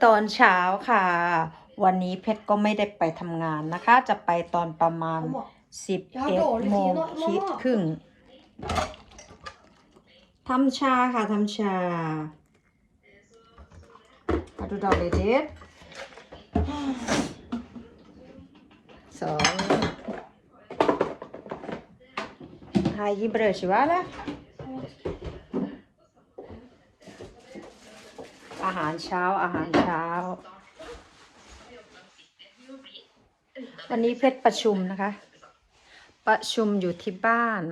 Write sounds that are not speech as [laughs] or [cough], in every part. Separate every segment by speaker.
Speaker 1: วัสดีตอนเช้าค่ะ วันนี้เพชรก็ไม่ได้ไปทำงานนะคะ จะไปตอนประมาณ11โมงคิดครึ่งทำชาค่ะทำชามาดูดอกเลยเด็ดสองหายยิบเรชิวะละ อาหารเช้าอาหารเช้า วันนี้เพชรประชุมนะคะ ประชุมอยู่ที่บ้าน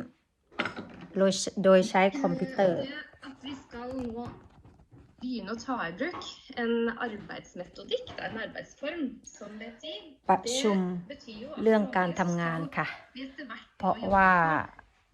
Speaker 1: โดยโดยใช้คอมพิวเตอร์
Speaker 2: At vi skal nå begynne å ta i bruk en arbeidsmetodikk, det er en arbeidsform, som betyr
Speaker 1: ประชุม
Speaker 2: betyr jo at
Speaker 1: เรื่อง
Speaker 2: man
Speaker 1: การทำงานค่ะ
Speaker 2: vi etter hvert
Speaker 1: เพราะ
Speaker 2: må jobbe
Speaker 1: ว่า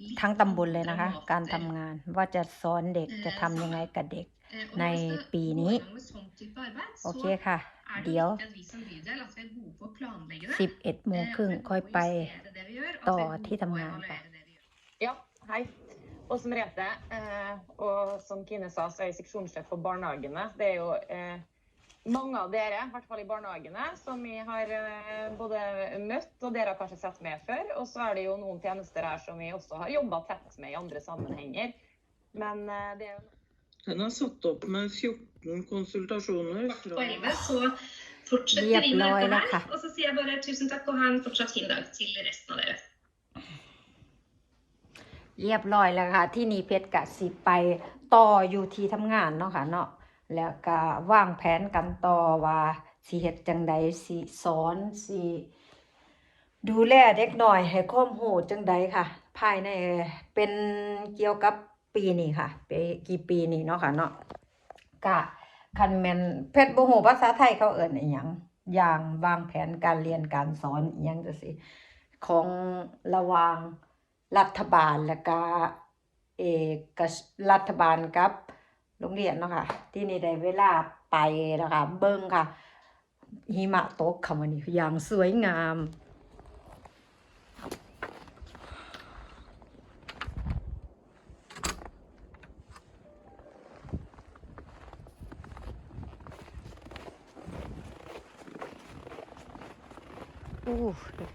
Speaker 2: litt
Speaker 1: ทั้งตำบลเลยนะคะ
Speaker 2: dramatisk.
Speaker 1: การทำงานว่าจะสอนเด็กจะทำยังไงกับเด็ก
Speaker 2: Eh, og
Speaker 1: ใน
Speaker 2: hvis det
Speaker 1: ปีนี้
Speaker 2: går i gang med sånn type arbeid,
Speaker 1: โอ
Speaker 2: så
Speaker 1: เคค่ะ
Speaker 2: er det
Speaker 1: เดี๋ยว
Speaker 2: viktig at vi som bydel at vi er gode på å planlegge det.
Speaker 1: 11โมง
Speaker 2: eh,
Speaker 1: ครึ่ง
Speaker 2: og vi er
Speaker 1: ค่อย
Speaker 2: gode
Speaker 1: ไป
Speaker 2: å justere det vi gjør, og at
Speaker 1: ต่อ
Speaker 2: vi er gode
Speaker 1: ที่
Speaker 2: på å
Speaker 1: ทำงานค่ะ
Speaker 2: evaluere det vi gjør.
Speaker 3: Ja, hei. Åse Merete. Eh, og som Kine sa, så er jeg seksjonssjef for barnehagene. Det er jo eh, mange av dere, i hvert fall i barnehagene, som vi har eh, både møtt, og dere har kanskje sett med før. Og så er det jo noen tjenester her som vi også har jobba tett med i andre sammenhenger. Men eh, det er jo
Speaker 4: Den er satt opp med 14 konsultasjoner.
Speaker 2: På
Speaker 4: Fra
Speaker 2: 11, så fortsetter
Speaker 1: Jepp,
Speaker 2: vi med
Speaker 1: la
Speaker 2: dette
Speaker 1: eller
Speaker 2: her.
Speaker 1: hva?
Speaker 2: Og så sier jeg bare tusen takk og ha en fortsatt fin dag til resten av dere.
Speaker 1: เรียบร้อยแล้วค่ะ ที่นี่เพชรกะสิไปต่ออยู่ที่ทำงานเนาะค่ะเนาะแล้วก็วางแผนกันต่อว่าสิเฮ็ดจังใดสิสอนสิดูแลเด็กน้อยให้ความรู้จังใดค่ะ ภายในเป็นเกี่ยวกับ ปีนี้ค่ะไปกี่ปีนี้เนาะค่ะเนาะกะคันแมนเพชรบ่ฮู้ภาษาไทยเขาเอิ้นอีหยังอย่างวางแผนการเรียนการสอนอีหยังจังซี่ของระวางรัฐบาลแล้วก็เอกรัฐบาลกับโรงเรียนเนาะค่ะที่นี่ได้เวลาไปนะคะเบิ่งค่ะหิมะตกค่ะวันนี้อย่างสวยงาม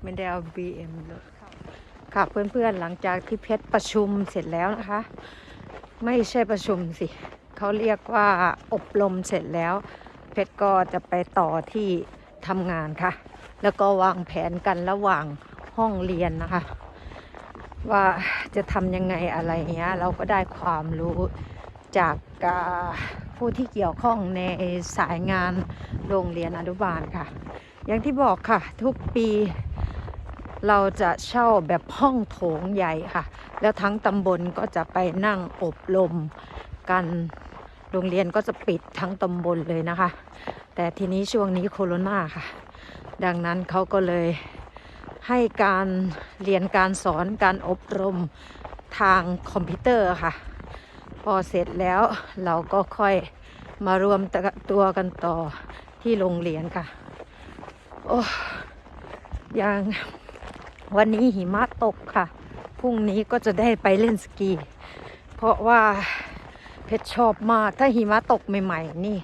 Speaker 1: ไม่ได้เอา BM เลยค่ะเพื่อนๆหลังจากที่เพชรประชุมเสร็จแล้วนะคะ ไม่ใช่ประชุมสิเขาเรียกว่าอบรมเสร็จแล้ว เพชรก็จะไปต่อที่ทำงานค่ะ แล้วก็วางแผนกันระหว่างห้องเรียนนะคะ ว่าจะทำยังไงอะไรเงี้ย เราก็ได้ความรู้จากอ่า ผู้ที่เกี่ยวข้องในสายงานโรงเรียนอนุบาลค่ะ อย่างที่บอกค่ะ ทุกปีเราจะเช่าแบบห้องโถงใหญ่ค่ะ แล้วทั้งตำบลก็จะไปนั่งอบรมกันโรงเรียนก็จะปิดทั้งตำบลเลยนะคะ แต่ทีนี้ช่วงนี้โควิดค่ะ ดังนั้นเขาก็เลยให้การเรียนการสอนการอบรมทางคอมพิวเตอร์ค่ะ พอเสร็จแล้วเราก็ค่อย มารวมตัวกันต่อที่โรงเรียนค่ะ โอ้ยังวันนี้หิมะตกค่ะ พรุ่งนี้ก็จะได้ไปเล่นสกี เพราะว่าเพชรชอบมาก ถ้าหิมะตกใหม่ๆนี่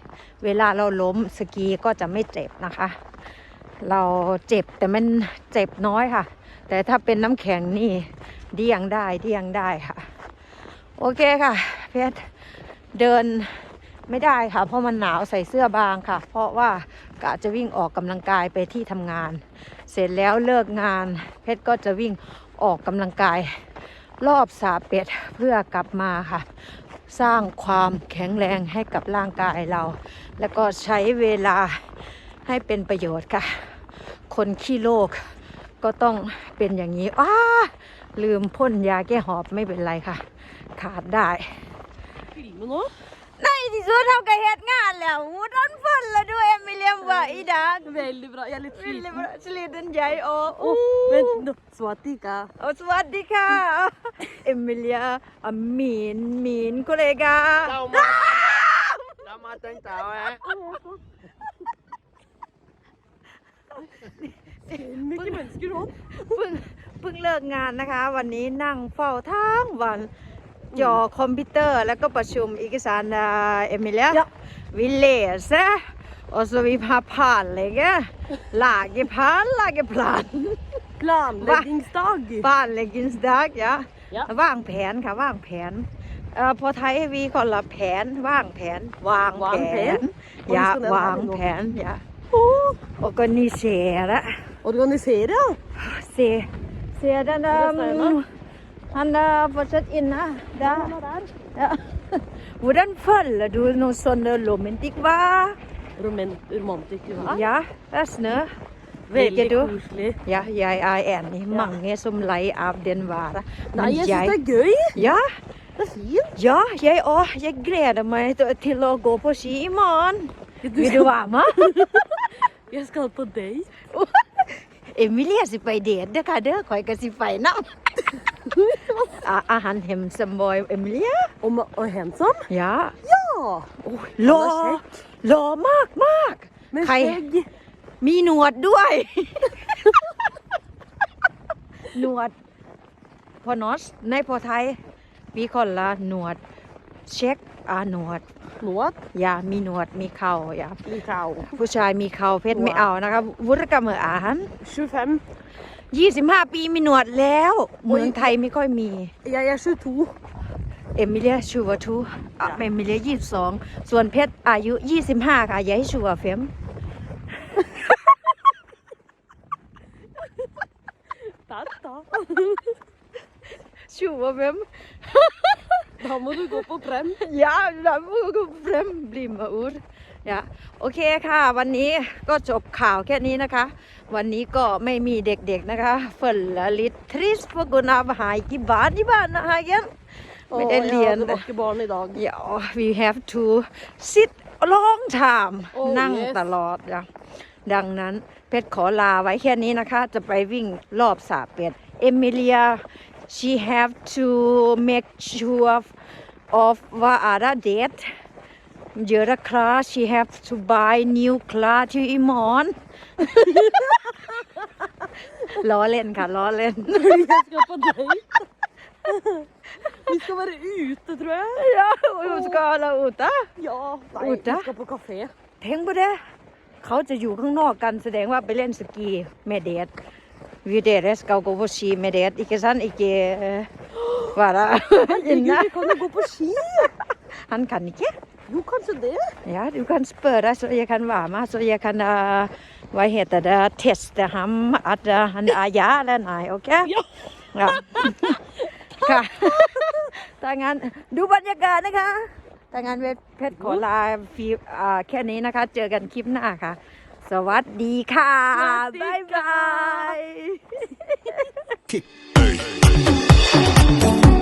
Speaker 1: เวลาเราล้มสกีก็จะไม่เจ็บนะคะ เราเจ็บแต่มันเจ็บน้อยค่ะ แต่ถ้าเป็นน้ำแข็งนี่เดี่ยงได้เดี่ยงได้ค่ะ โอเคค่ะ เพชรเดิน ไม่ได้ค่ะ เพราะมันหนาวใส่เสื้อบางค่ะ เพราะว่ากะจะวิ่งออกกำลังกายไปที่ทำงาน เสร็จแล้วเลิกงาน เพชรก็จะวิ่งออกกำลังกายรอบสาเป็ดเพื่อกลับมาค่ะ สร้างความแข็งแรงให้กับร่างกายเรา แล้วก็ใช้เวลาให้เป็นประโยชน์ค่ะ คนขี้โรคก็ต้องเป็นอย่างนี้อ้าลืมพ่นยาแก้หอบไม่เป็นไรค่ะ ขาดได้ ที่สุดทำกับเหตุงานแล้วหูร้อนฝนแล้วด้วยเอมิเลียมว่าอีดัง
Speaker 5: Veldig bra. Jeg er litt
Speaker 1: วิล
Speaker 5: sliten.
Speaker 1: เลสลีดันใหญ่โอ้
Speaker 5: Å, vent, nå. Swatika.
Speaker 1: โอ้สวัสดีค่ะ เอมิเลียอามีนมีนกุเลกา
Speaker 4: Selamat ulang tahun.
Speaker 5: Mye mennesker nå.
Speaker 1: เพิ่งเพิ่งเลิกงานนะคะ วันนี้นั่งเฝ้าทั้งวัน จอคอมพิวเตอร์ แล้วก็ประชุมเอกสารเอมิเลีย
Speaker 5: Ja.
Speaker 1: Vi läser och så vi har planlägger, lager plan, lager plan.
Speaker 5: Planleggingsdag.
Speaker 1: Planleggingsdag, ja.
Speaker 5: ja.
Speaker 1: วางแผนค่ะวางแผนเอ่อพอไทยวีคนละแผนวางแผนวาง
Speaker 5: วาง
Speaker 1: แผ
Speaker 5: แผ
Speaker 1: น
Speaker 5: น
Speaker 1: อย่า
Speaker 5: Hvordan skal den
Speaker 1: วาง
Speaker 5: være nå?
Speaker 1: แผนอย่า organisere
Speaker 5: Organisere, ja.
Speaker 1: se se den
Speaker 5: Hvor er Steinar?
Speaker 1: um, han er fortsatt inne
Speaker 5: er
Speaker 1: ja. hvordan føler du noe sånn romantikk hva?
Speaker 5: Romantikk er.
Speaker 1: ja det er snø
Speaker 5: Veldig koselig.
Speaker 1: ja jeg er enig mange som lei av den været
Speaker 5: Nei, jeg syns det er gøy.
Speaker 1: ja
Speaker 5: Det er fint.
Speaker 1: Ja, jeg òg. Jeg gleder meg til, å gå på ski i morgen. Vil du være med? [laughs]
Speaker 5: Jeg skal på date. [laughs]
Speaker 1: Emilie sier på ideen. Det kan dere ikke si feil navn. Er, er han handsome boy, Emilie?
Speaker 5: Og, ma- og handsome?
Speaker 1: Ja.
Speaker 5: Ja.
Speaker 1: Lå,
Speaker 5: Han er
Speaker 1: lå m ากมาก
Speaker 5: Med
Speaker 1: Hei.
Speaker 5: skjegg.
Speaker 1: มีหนวดด้วย หนวด พอนอสในพอไทยมีคนละหนวด เช็คอาหนวด
Speaker 5: Noe.
Speaker 1: อย่ามีหนวดมีเข่าอย่า
Speaker 5: Likau.
Speaker 1: ผู้ชายมีเขาเพชรไม่
Speaker 5: ว้าว
Speaker 1: เอานะคะวุฒิกรรมอาหาร
Speaker 5: 25.
Speaker 1: 25 ปีมีหนวดแล้ว เมืองไทยไม่ค่อยมี
Speaker 5: Jeg er 22.
Speaker 1: เอมิเลียชูวาทูอะเอมิเลีย22ส่วนเพชรอายุ 25 ค่ะอย่าให้ชัวร์เฟม
Speaker 5: Tata.
Speaker 1: ชัวร์เฟม
Speaker 5: Da må du gå på prem.
Speaker 1: Ja, da må du frem bli med ord. Ja, โอเคค่ะ วันนี้ก็จบข่าวแค่นี้นะคะ วันนี้ก็ไม่มีเด็กๆนะคะเฟิลลิทริสพวกกุนาบหายกี่บ้านที่บ้านนะคะยันไม่ได้
Speaker 5: Å, ja,
Speaker 1: เรียน
Speaker 5: det var ikke barn i dag.
Speaker 1: Ja, we have to sit a long time
Speaker 5: โอ้
Speaker 1: นั่ง
Speaker 5: yes
Speaker 1: ตลอดจ้ะดังนั้นเพชรขอลาไว้แค่นี้นะคะ จะไปวิ่งรอบสาเป็ดเอมิเลีย she have to make sure of ว่าอะ ไรเดทเยอะคลา she have to buy new car ที่อีหมอนล้อเล่นค่ะล้อเล่น
Speaker 5: Jeg skal på date. Vi skal være ute, tror jeg.
Speaker 1: ja, hun skal la ut da
Speaker 5: Ja. Nei,
Speaker 1: Ute?
Speaker 5: vi skal på kafé.
Speaker 1: เทง på det เขาจะอยู่ข้างนอกกันแสดงว่าไปเล่นสกี med det vi dere skal gå på ski med det ikke sant ikke eh, være
Speaker 5: Herregud,
Speaker 1: inne
Speaker 5: vi kan jo gå på ski.
Speaker 1: han kan ikke
Speaker 5: Jo, kanskje det.
Speaker 1: ja du kan spørre så jeg kan være med så jeg kan eh, hva heter det teste ham at eh, han er ja eller nei ok
Speaker 5: Ja.
Speaker 1: ja ค่ะถ้างั้นดูบรรยากาศนะคะถ้างั้นเพชรขอลาฟีอ่าแค่นี้นะคะ เจอกันคลิปหน้าค่ะ สวัสดีค่ะ
Speaker 5: สวัสดี
Speaker 1: บ๊าย
Speaker 5: ค่ะ
Speaker 1: บาย